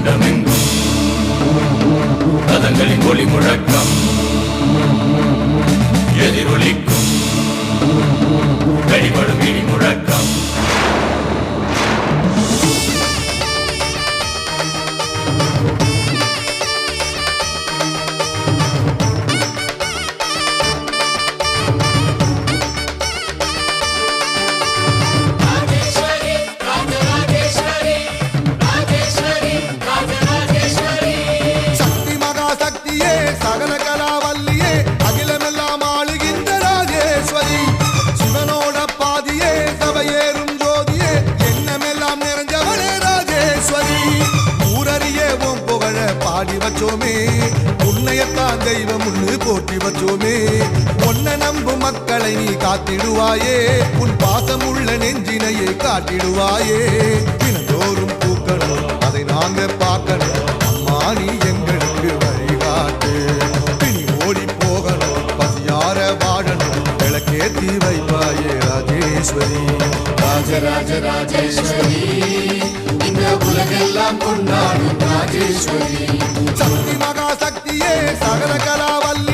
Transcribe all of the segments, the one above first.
அண்டமெங்கும் ரதங்களின் ஒளி முழக்கம். எதிரொலிக்கும். வெளிப்படும் இடி முழக்கம். ஏறும் ஜோதியே எண்ணமெல்லாம் நிறைஞ்சவளே ராஜேஸ்வரி. ஊரறியே உன் புகழ பாடி வச்சோமே உன்னையத்தான் தெய்வம் உன்னு போற்றி வச்சோமே. உன்னை நம்பும் மக்களை நீ காத்திடுவாயே உன் பாசமுள்ள நெஞ்சினையே காட்டிடுவாயே. தினம் ராஜேஸ்வரி ராஜராஜ ராஜேஸ்வரி இந்த உலகெல்லாம் கொண்டாடும் ராஜேஸ்வரி சக்தி மகா சக்தியே சகல கலாவல்லியே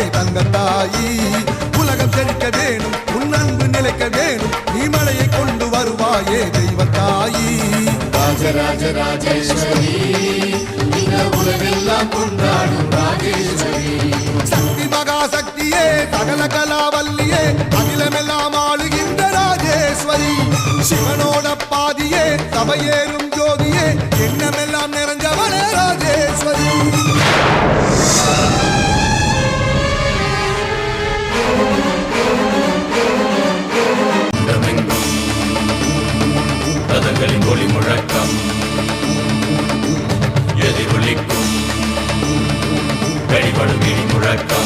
தருவாயே தங்கத்தாயி உலகம் செழிக்க வேணும் உன் அன்பு நிலைக்க வேணும் நீ மழையை கொண்டு வருவாயே தெய்வத்தாயி. ராஜராஜ ராஜேஸ்வரி இந்த உலகெல்லாம் கொண்டாடும் ராஜேஸ்வரி. சக்தி மகா சக்தியே சகல கலாவல்லியே அகிலமெல்லாம் ஆளுகின்ற ராஜேஸ்வரி. சிவனோட பாதியே சபையேறும் ஜோதியே எண்ணமெல்லாம் நிறைஞ்சவளே ராஜேஸ்வரி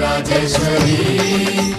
ராஜராஜ